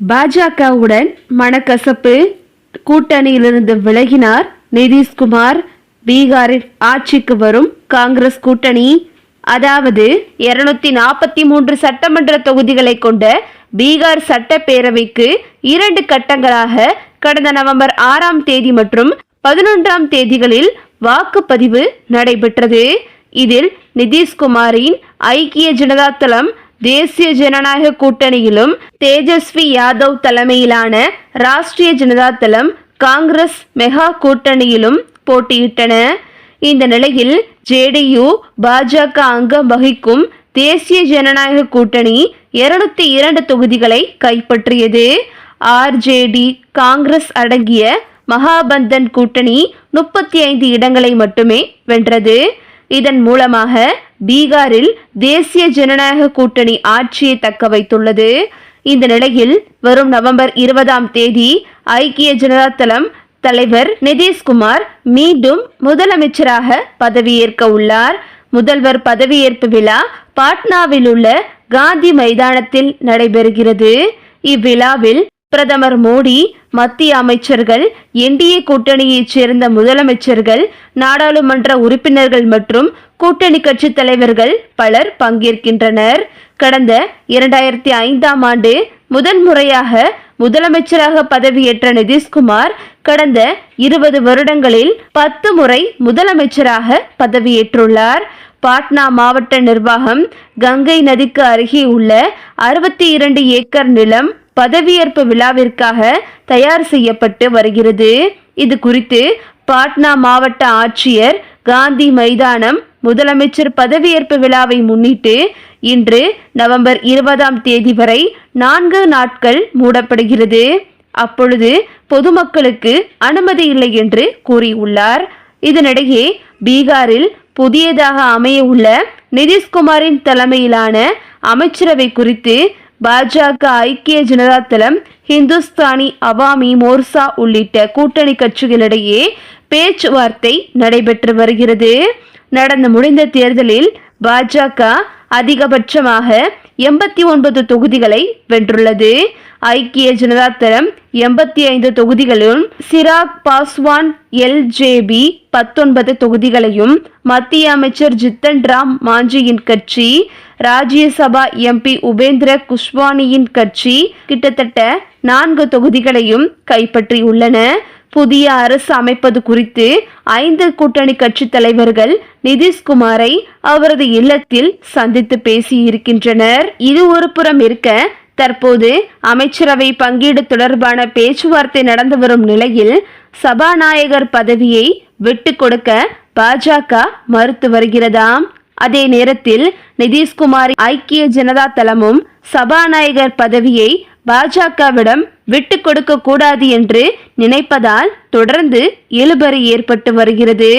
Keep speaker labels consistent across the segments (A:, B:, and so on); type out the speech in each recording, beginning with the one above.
A: பாஜகவுடன் மனக்கசப்பு கூட்டணியிலிருந்து விலகினார் நிதிஷ்குமார். பீகாரில் ஆட்சிக்கு வரும் காங்கிரஸ் கூட்டணி. அதாவது இருநூத்தி நாற்பத்தி மூன்று சட்டமன்ற தொகுதிகளை கொண்ட பீகார் சட்டப்பேரவைக்கு இரண்டு கட்டங்களாக கடந்த நவம்பர் ஆறாம் தேதி மற்றும் பதினொன்றாம் தேதிகளில் வாக்குப்பதிவு நடைபெற்றது. இதில் நிதிஷ்குமாரின் ஐக்கிய ஜனதா தளம் தேசிய ஜனநாயக கூட்டணியிலும் தேஜஸ்வி யாதவ் தலைமையிலான ராஷ்டிரிய ஜனதா தளம் காங்கிரஸ் மெகா கூட்டணியிலும் போட்டியிட்டன. இந்த நிலையில் ஜேடியு பாஜக அங்கம் வகிக்கும் தேசிய ஜனநாயக கூட்டணி இருநூத்தி இரண்டு தொகுதிகளை கைப்பற்றியது. ஆர்ஜேடி காங்கிரஸ் அடங்கிய மகாபந்தன் கூட்டணி முப்பத்தி ஐந்து இடங்களை மட்டுமே வென்றது. இதன் மூலமாக பீகாரில் தேசிய ஜனநாயக கூட்டணி ஆட்சியை தக்க வைத்துள்ளது. இந்த நிலையில் வரும் நவம்பர் இருபதாம் தேதி ஐக்கிய ஜனதா தளம் தலைவர் நிதிஷ்குமார் மீண்டும் முதலமைச்சராக பதவியேற்க உள்ளார். முதல்வர் பதவியேற்பு விழா பாட்னாவில் உள்ள காந்தி மைதானத்தில் நடைபெறுகிறது. இவ்விழாவில் பிரதமர் மோடி மத்திய அமைச்சர்கள் என்டிஏ கூட்டணியைச் சேர்ந்த முதலமைச்சர்கள் நாடாளுமன்ற உறுப்பினர்கள் மற்றும் கூட்டணி கட்சி தலைவர்கள் பலர் பங்கேற்கின்றனர். கடந்த இரண்டாயிரத்தி ஐந்தாம் ஆண்டு முதன் முறையாக முதலமைச்சராக பதவியேற்ற நிதிஷ்குமார் கடந்த இருபது வருடங்களில் பத்து முறை முதலமைச்சராக பதவியேற்றுள்ளார். பாட்னா மாவட்ட நிர்வாகம் கங்கை நதிக்கு அருகே உள்ள அறுபத்தி இரண்டு ஏக்கர் நிலம் பதவியேற்பு விழாவிற்காக தயார் செய்யப்பட்டு வருகிறது. இது குறித்து பாட்னா மாவட்ட ஆட்சியர் காந்தி மைதானம் முதலமைச்சர் பதவியேற்பு விழாவை முன்னிட்டு இன்று நவம்பர் இருபதாம் தேதி வரை நான்கு நாட்கள் மூடப்படுகிறது. அப்பொழுது பொதுமக்களுக்கு அனுமதி இல்லை என்று கூறியுள்ளார். இதனிடையே பீகாரில் புதியதாக அமைய உள்ள நிதிஷ்குமாரின் தலைமையிலான அமைச்சரவை குறித்து பாஜக ஐக்கிய ஜனதா தளம் ஹிந்துஸ்தானி அவாமி மோர்சா உள்ளிட்ட கூட்டணி கட்சிகளிடையே பேச்சுவார்த்தை நடைபெற்று வருகிறது. நடந்து முடிந்த தேர்தலில் பாஜக அதிகபட்சமாக எண்பத்தி ஒன்பது தொகுதிகளை வென்றுள்ளது. ஐக்கிய ஜனதா தளம் எண்பத்தி ஐந்து தொகுதிகளும் சிராக் பாஸ்வான் எல்ஜேபி பத்தொன்பது தொகுதிகளையும் மத்திய அமைச்சர் ஜித்தன் ராம் மாஞ்சியின் கட்சி ராஜ்யசபா எம்பி உபேந்திர குஷ்வானியின் கட்சி கிட்டத்தட்ட நான்கு தொகுதிகளையும் கைப்பற்றியுள்ளன. புதிய அரசு அமைப்பது குறித்து ஐந்து கூட்டணி கட்சி தலைவர்கள் நிதிஷ்குமாரை அவரது இல்லத்தில் சந்தித்து பேசியிருக்கின்றனர். இது ஒரு புறம் இருக்க தற்போது அமைச்சரவை பங்கீடு தொடர்பான பேச்சுவார்த்தை நடந்து வரும் நிலையில் சபாநாயகர் பதவியை விட்டு கொடுக்க பாஜக மறுத்து வருகிறதாம். அதே நேரத்தில் நிதிஷ்குமார் ஐக்கிய ஜனதா தளமும் சபாநாயகர் பதவியை பாஜகவிடம் விட்டு கொடுக்க கூடாது என்று நினைப்பதால் தொடர்ந்து இழுபறி ஏற்பட்டு வருகிறது.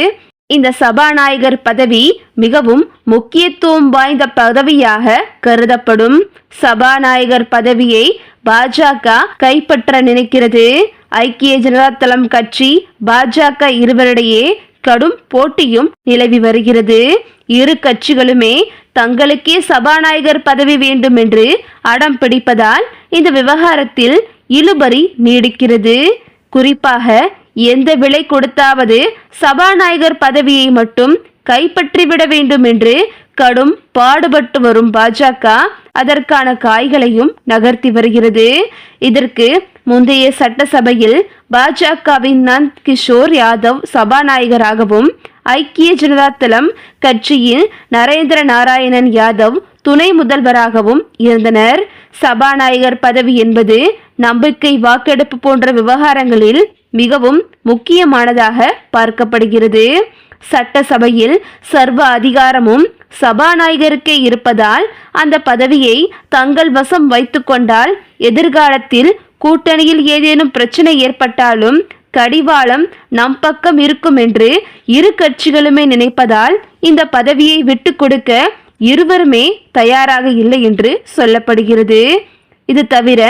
A: இந்த சபாநாயகர் பதவி மிகவும் முக்கியத்துவம் வாய்ந்த பதவியாக கருதப்படும். சபாநாயகர் பதவியை பாஜக கைப்பற்ற நினைக்கிறது. ஐக்கிய ஜனதா தளம் கட்சி பாஜக இருவரிடையே கடும் போட்டியும் நிலவி வருகிறது. இரு கட்சிகளுமே தங்களுக்கே சபாநாயகர் பதவி வேண்டும் என்று அடம் பிடிப்பதால் இந்த விவகாரத்தில் இழுபறி நீடிக்கிறது. குறிப்பாக எந்த விலை கொடுத்தாவது சபாநாயகர் பதவியை மட்டும் கைப்பற்றிவிட வேண்டும் என்று கடும் பாடுபட்டு வரும் பாஜக அதற்கான காய்களையும் நகர்த்தி வருகிறது. இதற்கு முந்தைய சட்டசபையில் பாஜகவின் நந்த் கிஷோர் யாதவ் சபாநாயகராகவும் ஐக்கிய ஜனதா தளம் கட்சியின் நரேந்திர நாராயணன் யாதவ் துணை முதல்வராகவும் இருந்தனர். சபாநாயகர் பதவி என்பது நம்பிக்கை வாக்கெடுப்பு போன்ற விவகாரங்களில் மிகவும் முக்கியமானதாக பார்க்கப்படுகிறது. சட்டசபையில் சர்வ அதிகாரமும் சபாநாயகருக்கே இருப்பதால் அந்த பதவியை தங்கள் வசம் வைத்துக்கொண்டால் எதிர்காலத்தில் கூட்டணியில் ஏதேனும் பிரச்சனை ஏற்பட்டாலும் கடிவாளம் நம் பக்கம் இருக்கும் என்று இரு கட்சிகளுமே நினைப்பதால் இந்த பதவியை விட்டு கொடுக்க இருவருமே தயாராக இல்லை என்று சொல்லப்படுகிறது. இது தவிர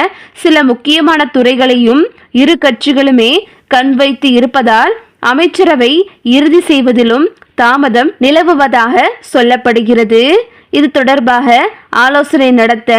A: சில முக்கியமான துறைகளையும் இரு கட்சிகளுமே கண் வைத்து இருப்பதால் அமைச்சரவை இறுதி செய்வதிலும் தாமதம் நிலவுவதாக சொல்லப்படுகிறது. இது தொடர்பாக ஆலோசனை நடத்த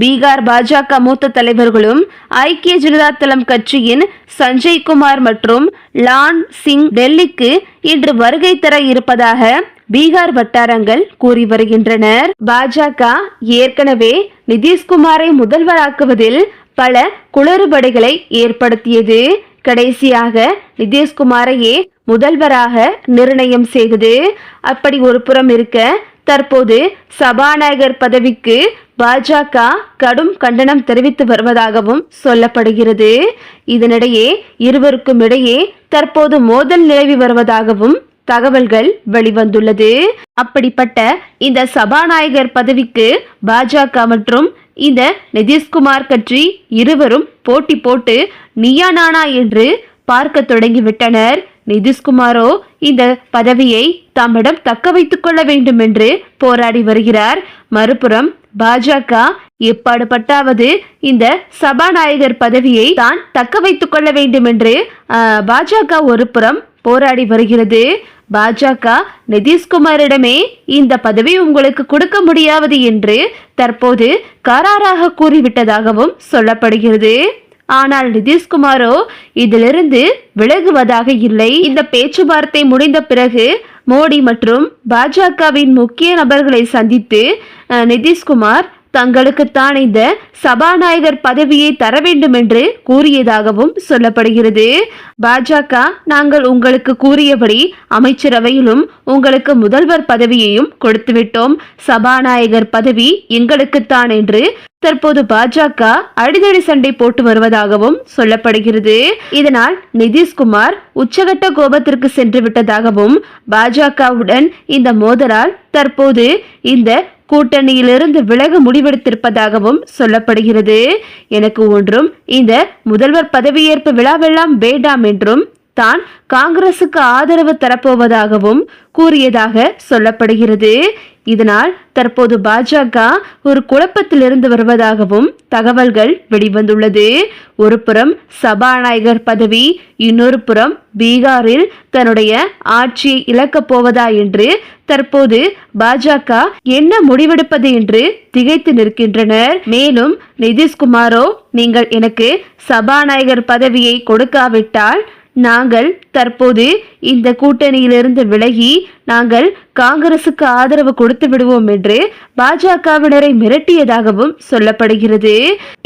A: பீகார் பாஜக மூத்த தலைவர்களும் ஐக்கிய ஜனதா தளம் கட்சியின் சஞ்சய் குமார் மற்றும் லான் சிங் டெல்லிக்கு இன்று வருகை தர இருப்பதாக பீகார் வட்டாரங்கள் கூறி வருகின்றனர். பாஜக ஏற்கனவே நிதிஷ்குமாரை முதல்வராக்குவதில் பல குளறுபடிகளை ஏற்படுத்தியது. கடைசியாக நிதிஷ்குமாரையே முதல்வராக நிர்ணயம் செய்தது. அப்படி ஒரு புறம் இருக்க தற்போது சபாநாயகர் பதவிக்கு பாஜக கடும் கண்டனம் தெரிவித்து வருவதாகவும் சொல்லப்படுகிறது. இதனிடையே இருவருக்கும் இடையே தற்போது மோதல் நிலவி வருவதாகவும் தகவல்கள் வெளிவந்துள்ளது. அப்படிப்பட்ட இந்த சபாநாயகர் பதவிக்கு பாஜக மற்றும் இந்த நிதிஷ்குமார் கட்சி இருவரும் போட்டி போட்டு நீயா நானா என்று பார்க்க தொடங்கிவிட்டனர். நிதிஷ்குமாரோ இந்த பதவியை தம்மிடம் தக்க வைத்துக் கொள்ள வேண்டும் என்று போராடி வருகிறார். மறுபுறம் பாஜக எப்பாடுபட்டாவது இந்த சபாநாயகர் பதவியை தான் தக்க வைத்துக் கொள்ள வேண்டும் என்று ஆஹ், பாஜக ஒரு புறம் போராடி வருகிறது. பாஜக நிதிஷ்குமாரிடமே இந்த பதவி உங்களுக்கு கொடுக்க முடியாது என்று தற்போது கராராக கூறிவிட்டதாகவும் சொல்லப்படுகிறது. ஆனால் நிதிஷ்குமாரோ இதிலிருந்து விலகுவதாக இல்லை. இந்த பேச்சுவார்த்தை முடிந்த பிறகு மோடி மற்றும் பாஜகவின் முக்கிய நபர்களை சந்தித்து நிதிஷ்குமார் தங்களுக்குத்தான் இந்த சபாநாயகர் பதவியை தர வேண்டும் என்று கூறியதாகவும் சொல்லப்படுகிறது. பாஜக நாங்கள் உங்களுக்கு கூறியபடி அமைச்சரவையிலும் உங்களுக்கு முதல்வர் பதவியையும் கொடுத்துவிட்டோம். சபாநாயகர் பதவி எங்களுக்குத்தான் என்று தற்போது பாஜக அடிதடி சண்டை போட்டு வருவதாகவும் சொல்லப்படுகிறது. இதனால் நிதிஷ்குமார் உச்சகட்ட கோபத்திற்கு சென்று விட்டதாகவும் பாஜகவுடன் இந்த மோதலால் தற்போது இந்த கூட்டணியிலிருந்து விலக முடிவெடுத்திருப்பதாகவும் சொல்லப்படுகிறது. எனக்கு ஒன்றும் இந்த முதல்வர் பதவியேற்பு விழாவெல்லாம் வேண்டாம் என்றும் தான் காங்கிரசுக்கு ஆதரவு தரப்போவதாகவும் கூறியதாக சொல்லப்படுகிறது. இதனால் தற்போது பாஜக ஒரு குழப்பத்திலிருந்து வருவதாகவும் தகவல்கள் வெளிவந்துள்ளது. ஒரு புறம் சபாநாயகர் பதவி இன்னொரு புறம் பீகாரில் தன்னுடைய ஆட்சியை இழக்கப் போவதா என்று தற்போது பாஜக என்ன முடிவெடுப்பது என்று திகைத்து நிற்கின்றனர். மேலும் நிதிஷ்குமாரோ நீங்கள் எனக்கு சபாநாயகர் பதவியை கொடுக்காவிட்டால் நாங்கள் தற்போது இந்த கூட்டணியிலிருந்து விலகி நாங்கள் காங்கிரசுக்கு ஆதரவு கொடுத்து விடுவோம் என்று பாஜகவினரை மிரட்டியதாகவும் சொல்லப்படுகிறது.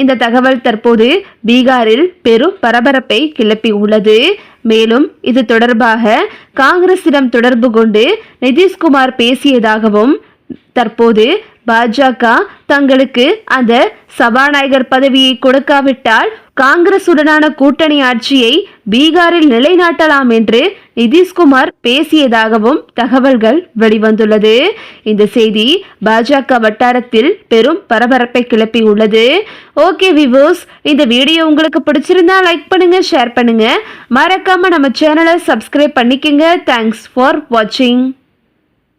A: இந்த தகவல் தற்போது பீகாரில் பெரும் பரபரப்பை கிளப்பி உள்ளது. மேலும் இது தொடர்பாக காங்கிரசிடம் தொடர்பு கொண்டு நிதிஷ்குமார் பேசியதாகவும் தற்போது பாஜக தங்களுக்கு அந்த சபாநாயகர் பதவியை கொடுக்காவிட்டால் காங்கிரசுடனான கூட்டணி ஆட்சியை பீகாரில் நிலைநாட்டலாம் என்று நிதிஷ்குமார் பேசியதாகவும் தகவல்கள் வெளிவந்துள்ளது. இந்த செய்தி பாஜக வட்டாரத்தில் பெரும் பரபரப்பை கிளப்பி உள்ளது. ஓகே விவோஸ் இந்த வீடியோ உங்களுக்கு பிடிச்சிருந்தா லைக் பண்ணுங்க ஷேர் பண்ணுங்க. மறக்காம நம்ம சேனலை சப்ஸ்கிரைப் பண்ணிக்கங்க. தேங்க்ஸ் ஃபார் வாட்சிங்